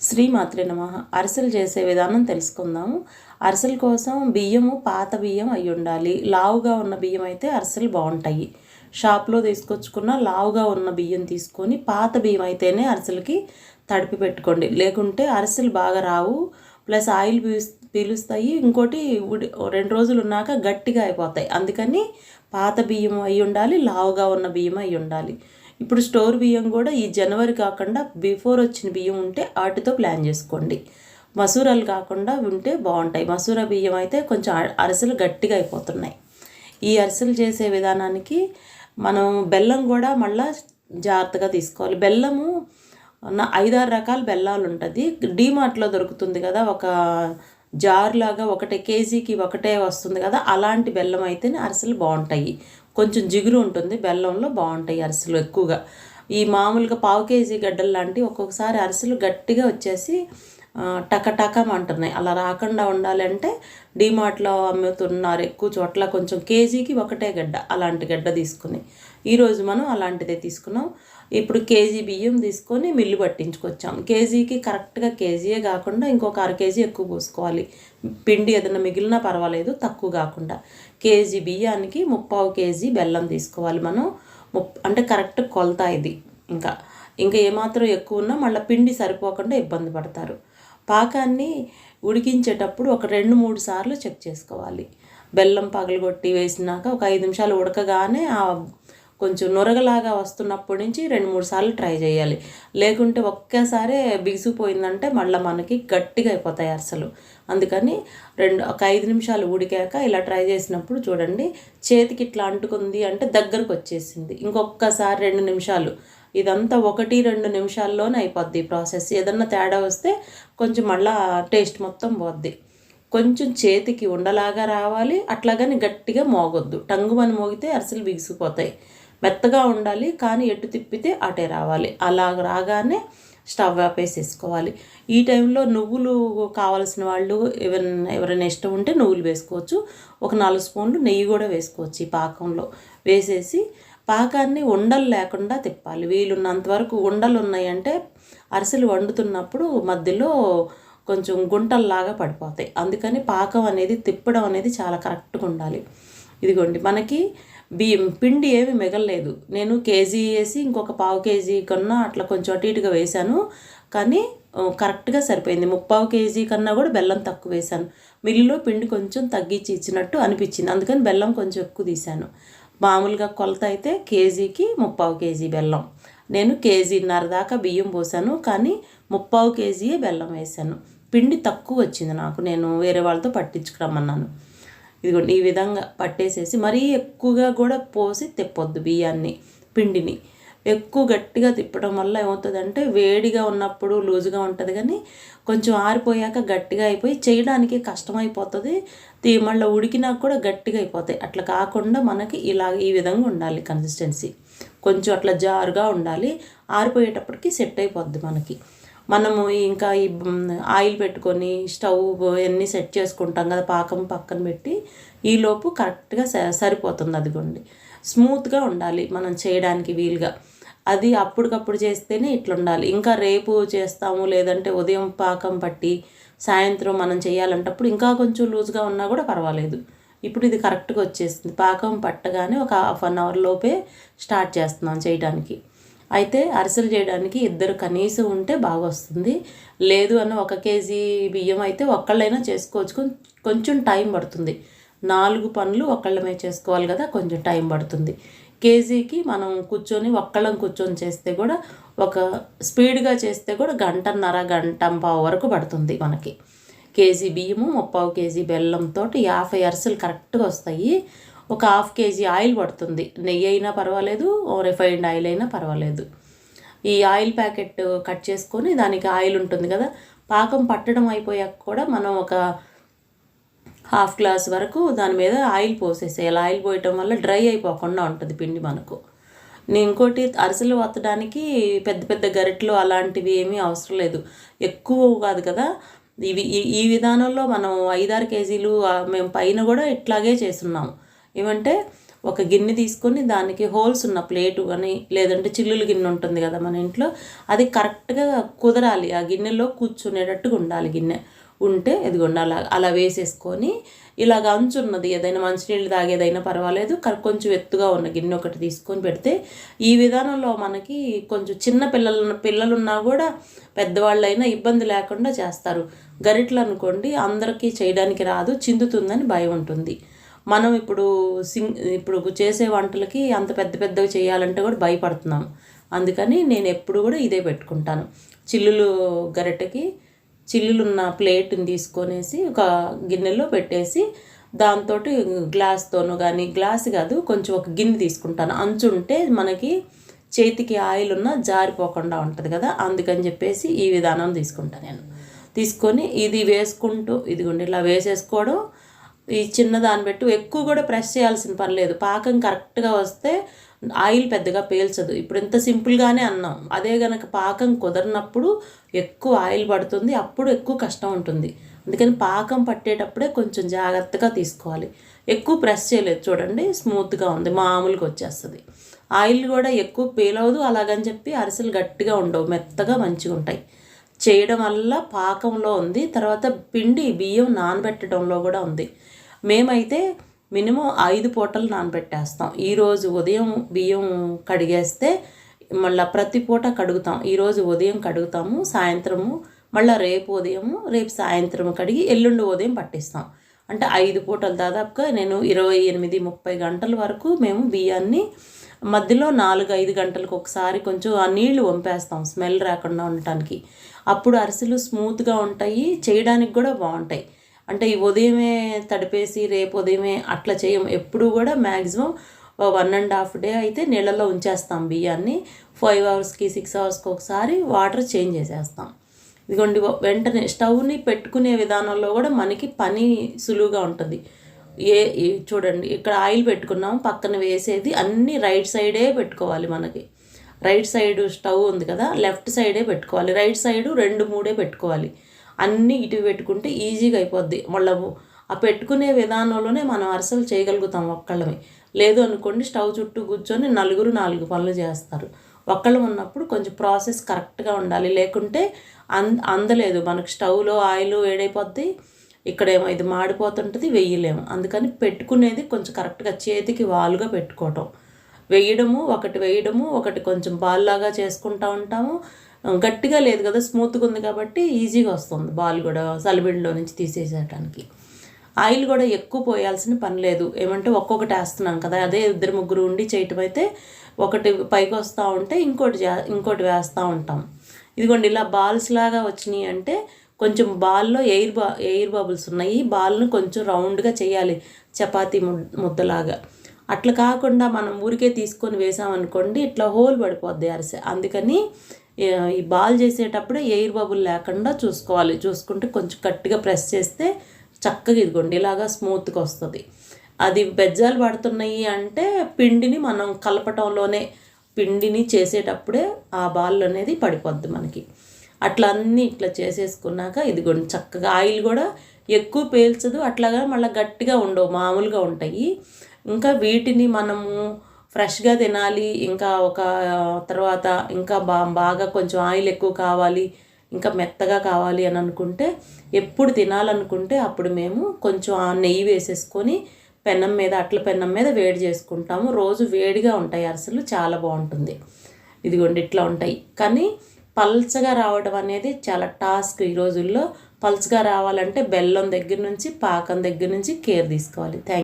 శ్రీమాత్రే నమ. అరిసెలు చేసే విధానం తెలుసుకుందాము. అరిసెల కోసం బియ్యము పాత బియ్యం అయి ఉండాలి. లావుగా ఉన్న బియ్యం అయితే అరిసెలు బాగుంటాయి. షాప్లో తీసుకొచ్చుకున్న లావుగా ఉన్న బియ్యం తీసుకొని పాత బియ్యం అయితేనే అరిసెలకి తడిపి పెట్టుకోండి. లేకుంటే అరిసెలు బాగా రావు. Plus oil పీలుస్తాయి. ఇంకోటి రెండు రోజులు ఉన్నాక గట్టిగా అయిపోతాయి. అందుకని పాత బియ్యం అయి ఉండాలి లావుగా ఉన్న బియ్యం అయి ఉండాలి. ఇప్పుడు స్టోర్ బియ్యం కూడా ఈ జనవరి కాకుండా బిఫోర్ వచ్చిన బియ్యం ఉంటే వాటితో ప్లాన్ చేసుకోండి. మసూరాలు కాకుండా ఉంటే బాగుంటాయి. మసూర బియ్యం అయితే కొంచెం అరిసెలు గట్టిగా అయిపోతున్నాయి. ఈ అరిసెలు చేసే విధానానికి మనం బెల్లం కూడా మళ్ళీ జాగ్రత్తగా తీసుకోవాలి. బెల్లము నా ఐదారు రకాల బెల్లాలు ఉంటుంది. డీమార్ట్లో దొరుకుతుంది కదా ఒక జార్ లాగా ఒకటే కేజీకి ఒకటే వస్తుంది కదా అలాంటి బెల్లం అయితేనే అరిసెలు బాగుంటాయి. కొంచెం జిగురు ఉంటుంది బెల్లంలో బాగుంటాయి అరిసెలు ఎక్కువగా. ఈ మామూలుగా పావు కేజీ గడ్డలు లాంటి ఒక్కొక్కసారి అరిసెలు గట్టిగా వచ్చేసి టకటకం అంటున్నాయి. అలా రాకుండా ఉండాలంటే డీమార్ట్లో అమ్ముతున్నారు ఎక్కువ చోట్ల కొంచెం కేజీకి ఒకటే గడ్డ అలాంటి గడ్డ తీసుకుని. ఈరోజు మనం అలాంటిదే తీసుకున్నాం. ఇప్పుడు కేజీ బియ్యం తీసుకొని మిల్లు పట్టించుకొచ్చాం. కేజీకి కరెక్ట్గా కేజీయే కాకుండా ఇంకొక అర కేజీ ఎక్కువ పోసుకోవాలి. పిండి ఏదైనా మిగిలినా పర్వాలేదు తక్కువ కాకుండా. కేజీ బియ్యానికి ముప్పావు కేజీ బెల్లం తీసుకోవాలి మనం. ముప్ అంటే కరెక్ట్ కొలత ఇది ఇంకా. ఇంకా ఏమాత్రం ఎక్కువ ఉన్నా మళ్ళీ పిండి సరిపోకుండా ఇబ్బంది పడతారు. పాకాన్ని ఉడికించేటప్పుడు ఒక రెండు మూడు సార్లు చెక్ చేసుకోవాలి. బెల్లం పగలగొట్టి వేసినాక ఒక ఐదు నిమిషాలు ఉడకగానే ఆ కొంచెం నురగలాగా వస్తున్నప్పటి నుంచి రెండు మూడు సార్లు ట్రై చేయాలి. లేకుంటే ఒక్కసారే బిగిసిపోయిందంటే మళ్ళీ మనకి గట్టిగా అయిపోతాయి అరసలు. అందుకని రెండు ఒక ఐదు నిమిషాలు ఉడికాక ఇలా ట్రై చేసినప్పుడు చూడండి చేతికి ఇట్లా అంటుకుంది అంటే దగ్గరకు వచ్చేసింది. ఇంకొకసారి రెండు నిమిషాలు. ఇదంతా ఒకటి రెండు నిమిషాల్లోనే అయిపోద్ది ప్రాసెస్. ఏదన్నా తేడా వస్తే కొంచెం మళ్ళా టేస్ట్ మొత్తం పోద్ది. కొంచెం చేతికి ఉండలాగా రావాలి అట్లాగని గట్టిగా మోగొద్దు. టంగుమని మోగితే అరిసెలు బిగిసిపోతాయి. మెత్తగా ఉండాలి కానీ ఎటు తిప్పితే అటే రావాలి. అలా రాగానే స్టవ్ ఆపేసేసుకోవాలి. ఈ టైంలో నువ్వులు కావాల్సిన వాళ్ళు ఎవరైనా ఎవరైనా ఇష్టం ఉంటే నువ్వులు వేసుకోవచ్చు. ఒక నాలుగు స్పూన్లు నెయ్యి కూడా వేసుకోవచ్చు ఈ పాకంలో. వేసేసి పాకాన్ని ఉండలు లేకుండా తిప్పాలి. వీలున్నంత వరకు ఉండలు ఉన్నాయంటే అరిసెలు వండుతున్నప్పుడు మధ్యలో కొంచెం గుంటల్లాగా పడిపోతాయి. అందుకని పాకం అనేది తిప్పడం అనేది చాలా కరెక్ట్గా ఉండాలి. ఇదిగోండి మనకి బియ్యం పిండి ఏమి మిగలలేదు. నేను కేజీ వేసి ఇంకొక పావు కేజీ కన్నా అట్లా కొంచెం అటు ఇటుగా వేశాను. కానీ కరెక్ట్గా సరిపోయింది. ముప్పావు కేజీ కన్నా కూడా బెల్లం తక్కువ వేశాను. మిల్లులో పిండి కొంచెం తగ్గించి ఇచ్చినట్టు అనిపించింది. అందుకని బెల్లం కొంచెం ఎక్కువ తీశాను. మామూలుగా కొలత అయితే కేజీకి ముప్పావు కేజీ బెల్లం. నేను కేజీన్నర దాకా బియ్యం పోసాను. కానీ ముప్పావు కేజీయే బెల్లం వేశాను. పిండి తక్కువ వచ్చింది నాకు. నేను వేరే వాళ్ళతో పట్టించుకురమ్మన్నాను. ఇదిగోండి ఈ విధంగా పట్టేసేసి మరీ ఎక్కువగా కూడా పోసి తిప్పొద్దు బియ్యాన్ని పిండిని. ఎక్కువ గట్టిగా తిప్పడం వల్ల ఏమవుతుందంటే వేడిగా ఉన్నప్పుడు లూజుగా ఉంటుంది కానీ కొంచెం ఆరిపోయాక గట్టిగా అయిపోయి చేయడానికి కష్టమైపోతుంది. తీ మళ్ళీ ఉడికినా కూడా గట్టిగా అయిపోతాయి. అట్లా కాకుండా మనకి ఇలా ఈ విధంగా ఉండాలి కన్సిస్టెన్సీ కొంచెం అట్లా జారుగా ఉండాలి. ఆరిపోయేటప్పటికి సెట్ అయిపోద్ది మనకి. మనము ఇంకా ఈ ఆయిల్ పెట్టుకొని స్టవ్ అన్నీ సెట్ చేసుకుంటాం కదా పాకం పక్కన పెట్టి ఈలోపు కరెక్ట్గా స- సరిపోతుంది అదిగోండి. స్మూత్గా ఉండాలి మనం చేయడానికి వీలుగా. అది అప్పటికప్పుడు చేస్తేనే ఇట్లా ఉండాలి ఇంకా రేపు చేస్తాము లేదంటే ఉదయం పాకం పట్టి సాయంత్రం మనం చేయాలంటప్పుడు ఇంకా కొంచెం లూజ్గా ఉన్నా కూడా పర్వాలేదు. ఇప్పుడు ఇది కరెక్ట్గా వచ్చేసింది. పాకం పట్టగానే ఒక హాఫ్ అన్ అవర్ లోపే స్టార్ట్ చేస్తున్నాం చేయడానికి. అయితే అరిసెలు చేయడానికి ఇద్దరు కనీసం ఉంటే బాగా వస్తుంది లేదు అన్న ఒక కేజీ బియ్యం అయితే ఒక్కళ్ళైనా చేసుకోవచ్చు. కొంచెం టైం పడుతుంది. నాలుగు పనులు ఒక్కళ్ళమే చేసుకోవాలి కదా కొంచెం టైం పడుతుంది. కేజీకి మనం కూర్చొని ఒక్కళ్ళం కూర్చొని చేస్తే కూడా ఒక స్పీడ్గా చేస్తే కూడా గంటన్నర గంట పావు వరకు పడుతుంది మనకి. కేజీ బియ్యము ముప్పావు కేజీ బెల్లంతో యాభై అరిసెలు కరెక్ట్గా వస్తాయి. ఒక హాఫ్ కేజీ ఆయిల్ పడుతుంది. నెయ్యి అయినా పర్వాలేదు రిఫైన్డ్ ఆయిల్ అయినా పర్వాలేదు. ఈ ఆయిల్ ప్యాకెట్ కట్ చేసుకొని దానికి ఆయిల్ ఉంటుంది కదా పాకం పట్టడం అయిపోయాక కూడా మనం ఒక హాఫ్ గ్లాస్ వరకు దాని మీద ఆయిల్ పోసేసేయాలి. ఆయిల్ పోయటం వల్ల డ్రై అయిపోకుండా ఉంటుంది పిండి మనకు. నేను ఇంకోటి అరిసెలు వత్తడానికి పెద్ద పెద్ద గరిటలు అలాంటివి ఏమీ అవసరం లేదు. ఎక్కువ కాదు కదా ఇవి ఈ ఈ విధానంలో మనం ఐదారు కేజీలు మేము పైన కూడా ఇట్లాగే చేస్తున్నాము. ఏమంటే ఒక గిన్నె తీసుకొని దానికి హోల్స్ ఉన్న ప్లేటు కానీ లేదంటే చిల్లులు గిన్నె ఉంటుంది కదా మన ఇంట్లో అది కరెక్ట్గా కుదరాలి. ఆ గిన్నెలో కూర్చునేటట్టుగా ఉండాలి గిన్నె. ఉంటే ఇదిగోండి అలా అలా వేసేసుకొని ఇలాగ అంచున్నది ఏదైనా మంచినీళ్ళు తాగేదైనా పర్వాలేదు. కొంచెం ఎత్తుగా ఉన్న గిన్నె ఒకటి తీసుకొని పెడితే ఈ విధానంలో మనకి కొంచెం చిన్న పిల్లలు పిల్లలున్నా కూడా పెద్దవాళ్ళైనా ఇబ్బంది లేకుండా చేస్తారు. గరిట్లు అనుకోండి అందరికీ చేయడానికి రాదు చిందుతుందని భయం ఉంటుంది. మనం ఇప్పుడు సింగ్ ఇప్పుడు చేసే వంటలకి అంత పెద్ద పెద్దగా చేయాలంటే కూడా భయపడుతున్నాం. అందుకని నేను ఎప్పుడు కూడా ఇదే పెట్టుకుంటాను. చిల్లులు గరిటెకి చిల్లులున్న ప్లేట్ని తీసుకొనేసి ఒక గిన్నెలో పెట్టేసి దాంతో గ్లాస్తోను కానీ గ్లాస్ కాదు కొంచెం ఒక గిన్నె తీసుకుంటాను. అంచు ఉంటే మనకి చేతికి ఆయిల్ ఉన్న జారిపోకుండా ఉంటుంది కదా అందుకని చెప్పేసి ఈ విధానం తీసుకుంటాను నేను. తీసుకొని ఇది వేసుకుంటూ ఇదిగోండి ఇలా వేసేసుకోవడం ఈ చిన్న దాన్ని బట్టి ఎక్కువ కూడా ప్రెస్ చేయాల్సిన పని లేదు. పాకం కరెక్ట్గా వస్తే ఆయిల్ పెద్దగా పేల్చదు. ఇప్పుడు ఇంత సింపుల్గానే అన్నాం. అదే గనక పాకం కుదరినప్పుడు ఎక్కువ ఆయిల్ పడుతుంది. అప్పుడు ఎక్కువ కష్టం ఉంటుంది. అందుకని పాకం పట్టేటప్పుడే కొంచెం జాగ్రత్తగా తీసుకోవాలి. ఎక్కువ ప్రెస్ చేయలేదు. చూడండి స్మూత్గా ఉంది. మామూలుగా వచ్చేస్తుంది. ఆయిల్ కూడా ఎక్కువ పేలవదు. అలాగని చెప్పి అరిసెలు గట్టిగా ఉండవు. మెత్తగా మంచిగా ఉంటాయి. చేయడం వల్ల పాకంలో ఉంది. తర్వాత పిండి బియ్యం నానబెట్టడంలో కూడా ఉంది. మేమైతే మినిమం ఐదు పూటలు నానబెట్టేస్తాం. ఈరోజు ఉదయం బియ్యం కడిగేస్తే మళ్ళీ ప్రతి పూట కడుగుతాం. ఈరోజు ఉదయం కడుగుతాము సాయంత్రము మళ్ళీ రేపు ఉదయము రేపు సాయంత్రం కడిగి ఎల్లుండి ఉదయం పట్టిస్తాం. అంటే ఐదు పూటలు దాదాపుగా నేను ఇరవై ఎనిమిది ముప్పై గంటల వరకు మేము బియ్యాన్ని మధ్యలో నాలుగు ఐదు గంటలకు ఒకసారి కొంచెం ఆ నీళ్ళు వంపేస్తాం స్మెల్ రాకుండా ఉండటానికి. అప్పుడు అరిసెలు స్మూత్గా ఉంటాయి చేయడానికి కూడా బాగుంటాయి. అంటే ఈ ఉదయమే తడిపేసి రేపు ఉదయమే అట్లా చేయం. ఎప్పుడు కూడా maximum one and half day అయితే నీళ్ళలో ఉంచేస్తాం బియ్యాన్ని. ఫైవ్ అవర్స్కి సిక్స్ అవర్స్కి ఒకసారి వాటర్ చేంజ్ చేసేస్తాం. ఇదిగోండి వెంటనే స్టవ్ని పెట్టుకునే విధానంలో కూడా మనకి పని సులువుగా ఉంటుంది. ఏ చూడండి ఇక్కడ ఆయిల్ పెట్టుకున్నాం పక్కన వేసేది అన్నీ రైట్ సైడే పెట్టుకోవాలి మనకి. రైట్ సైడ్ స్టవ్ ఉంది కదా లెఫ్ట్ సైడే పెట్టుకోవాలి. రైట్ సైడ్ రెండు మూడే పెట్టుకోవాలి. అన్నీ ఇటు పెట్టుకుంటే ఈజీగా అయిపోద్ది. మళ్ళీ ఆ పెట్టుకునే విధానంలోనే మనం అరసలు చేయగలుగుతాం ఒక్కళ్ళమే. లేదు అనుకోండి స్టవ్ చుట్టూ కూర్చొని నలుగురు నాలుగు పనులు చేస్తారు. ఒక్కళ్ళు ఉన్నప్పుడు కొంచెం ప్రాసెస్ కరెక్ట్గా ఉండాలి. లేకుంటే అం అందలేదు. మనకు స్టవ్లో ఆయిల్ వేడైపోద్ది. ఇక్కడేమో ఇది మాడిపోతుంటుంది వెయ్యలేము అందుకని పెట్టుకునేది కొంచెం కరెక్ట్గా చేతికి వాలుగా పెట్టుకోవటం. వేయడము ఒకటి వేయడము ఒకటి కొంచెం బాల్లాగా చేసుకుంటా ఉంటాము. గట్టిగా లేదు కదా స్మూత్గా ఉంది కాబట్టి ఈజీగా వస్తుంది బాల్ కూడా సలిబిడిలో నుంచి తీసేసేయడానికి ఆయిల్ కూడా ఎక్కువ పోయాల్సిన పని లేదు. ఏమంటే ఒక్కొక్కటి వేస్తున్నాం కదా అదే ఇద్దరు ముగ్గురు ఉండి చేయటం అయితే ఒకటి పైకి వస్తూ ఉంటే ఇంకోటి చే ఇంకోటి వేస్తూ ఉంటాం. ఇదిగోండి ఇలా బాల్స్ లాగా వచ్చినాయి అంటే కొంచెం బాల్లో ఎయిర్ బా ఎయిర్ బబుల్స్ ఉన్నాయి. బాల్ను కొంచెం రౌండ్గా చేయాలి చపాతీ ముడ్- ముద్దలాగా. అట్లా కాకుండా మనం ఊరికే తీసుకొని వేసామనుకోండి ఇట్లా హోల్ పడిపోద్ది అరిసె. అందుకని ఈ బాల్ చేసేటప్పుడే ఎయిర్ బబుల్ లేకుండా చూసుకోవాలి. చూసుకుంటే కొంచెం గట్టిగా ప్రెస్ చేస్తే చక్కగా ఇదిగోండి ఇలాగా స్మూత్గా వస్తుంది. అది బెజ్జాలు పడుతున్నాయి అంటే పిండిని మనం కలపటంలోనే పిండిని చేసేటప్పుడే ఆ బాల్ అనేది పడిపోద్ది మనకి. అట్లా అన్నీ ఇట్లా చేసేసుకున్నాక ఇదిగోండి చక్కగా ఆయిల్ కూడా ఎక్కువ పేల్చదు అట్లాగా మళ్ళీ గట్టిగా ఉండవు మామూలుగా ఉంటాయి. ఇంకా వీటిని మనము ఫ్రెష్గా తినాలి ఇంకా ఒక తర్వాత ఇంకా బా బాగా కొంచెం ఆయిల్ ఎక్కువ కావాలి ఇంకా మెత్తగా కావాలి అని అనుకుంటే ఎప్పుడు తినాలనుకుంటే అప్పుడు మేము కొంచెం ఆ నెయ్యి వేసేసుకొని పెన్నం మీద అట్ల పెన్నం మీద వేడి చేసుకుంటాము. రోజు వేడిగా ఉంటాయి అరిసెలు చాలా బాగుంటుంది. ఇదిగోండి ఇట్లా ఉంటాయి. కానీ పల్చగా రావడం అనేది చాలా టాస్క్ ఈ రోజుల్లో. పల్చగా రావాలంటే బెల్లం దగ్గర నుంచి పాకం దగ్గర నుంచి కేర్ తీసుకోవాలి. థ్యాంక్